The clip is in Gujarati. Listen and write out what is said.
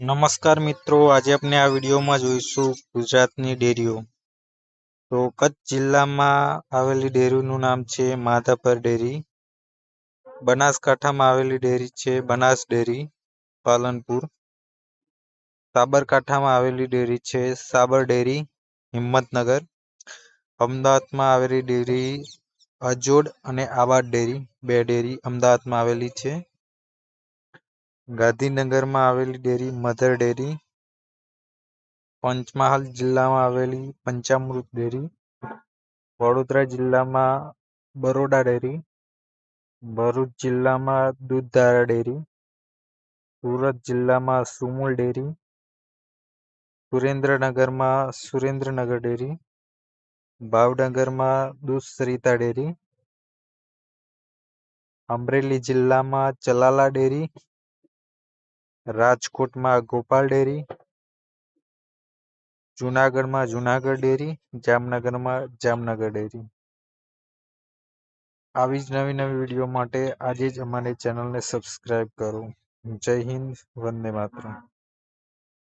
નમસ્કાર મિત્રો, આજે આપણે આ વિડીયોમાં જોઈશું ગુજરાતની ડેરીઓ. તો કચ્છ જિલ્લામાં આવેલી ડેરીનું નામ છે માધાપર ડેરી. બનાસકાંઠામાં આવેલી ડેરી છે બનાસ ડેરી, પાલનપુર. સાબરકાંઠામાં આવેલી ડેરી છે સાબર ડેરી, હિંમતનગર. અમદાવાદમાં આવેલી ડેરી અજોડ અને આબાદ ડેરી, બે ડેરી અમદાવાદમાં આવેલી છે. ગાંધીનગરમાં આવેલી ડેરી, મધર ડેરી, પંચમહાલ જિલ્લામાં આવેલી પંચામૃત ડેરી, વડોદરા જિલ્લામાં બરોડા ડેરી, ભરૂચ જિલ્લામાં દૂધધારા ડેરી, સુરત જિલ્લામાં સુમુલ ડેરી, સુરેન્દ્રનગરમાં સુરેન્દ્રનગર ડેરી, ભાવનગરમાં દૂધ સરિતા ડેરી, અમરેલી જિલ્લામાં ચલાલા ડેરી રાજકોટમાં ગોપાલ ડેરી, જુનાગઢમાં જુનાગઢ ડેરી, જામનગરમાં જામનગર ડેરી. આવી જ નવી નવી વીડિયો માટે આજે જ અમારી ચેનલને સબસ્ક્રાઈબ કરો. જય હિન્દ, વંદે માતરમ.